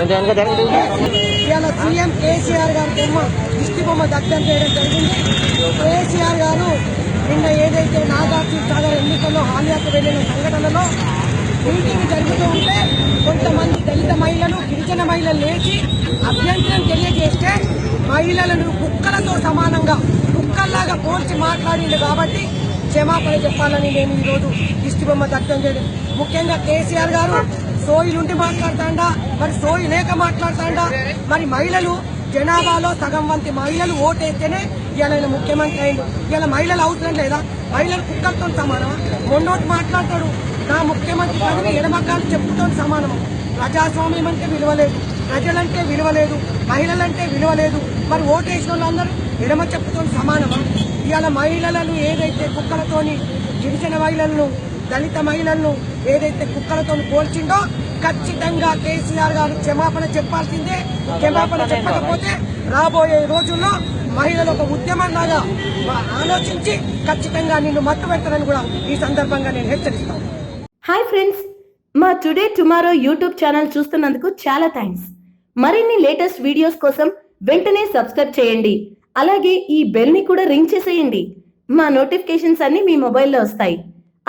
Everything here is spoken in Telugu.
కొంచెం వెనక ఇవాళ సీఎం కేసీఆర్ గారి బొమ్మ దిష్టి బొమ్మ దగ్ధం చేయడం జరిగింది. కేసీఆర్ గారు నిన్న ఏదైతే నాగార్జున సాగర్ ఎన్నికల్లో హాలియాకు వెళ్ళిన సంఘటనలో మీటింగ్ జరుగుతూ ఉంటే కొంతమంది దళిత మహిళలు గిరిజన మహిళలు లేచి అభ్యంతరం తెలియజేస్తే మహిళలను కుక్కలతో సమానంగా కుక్కల్లాగా పోల్చి మాట్లాడింది కాబట్టి క్షమాపణ చెప్పాలని నేను ఈరోజు దిష్టి బొమ్మ దగ్ధం చేయడం. ముఖ్యంగా కేసీఆర్ గారు సోయి ఉండి మాట్లాడతాండా మరి సోయి లేక మాట్లాడతాండా. మరి మహిళలు జనాభాలో సగం వంతి మహిళలు ఓటేస్తేనే ఇవాళ ఆయన ముఖ్యమంత్రి అయిండు. ఇవాళ మహిళలు అవసరం లేదా? మహిళలు కుక్కలతో సమానమా? మొన్నోటి మాట్లాడతాడు నా ముఖ్యమంత్రి పదవి ఎడమకాలు చెప్పుతో సమానము. ప్రజాస్వామ్యం అంటే విలువలేదు ప్రజలంటే విలువలేదు మహిళలంటే విలువలేదు. మరి ఓటేసిన వాళ్ళందరూ ఎడమ చెప్పుతో సమానమా? ఇవాళ మహిళలను ఏదైతే కుక్కలతోని గిరిజన మహిళలను దళిత మహిళలను ఏదైతే కుక్కలతో పోల్చిండో ఖచ్చితంగా కేసీఆర్ గారు క్షమాపణ చెప్పాల్సిందే. క్షమాపణ చెప్పకపోతే రాబోయే రోజుల్లో మహిళలు ఒక ఉద్యమం లాగా ఆలోచించి ఖచ్చితంగా నిన్ను మత్తు పెట్టాలని కూడా ఈ సందర్భంగా నేను హెచ్చరిస్తాను. హాయ్ ఫ్రెండ్స్ మా టుడే టుమారో యూట్యూబ్ ఛానల్ చూస్తున్నందుకు చాలా థ్యాంక్స్. మరిన్ని లేటెస్ట్ వీడియోస్ కోసం వెంటనే సబ్స్క్రైబ్ చేయండి. అలాగే ఈ బెల్ని కూడా రింగ్ చేసేయండి. మా నోటిఫికేషన్స్ అన్ని మీ మొబైల్లో వస్తాయి.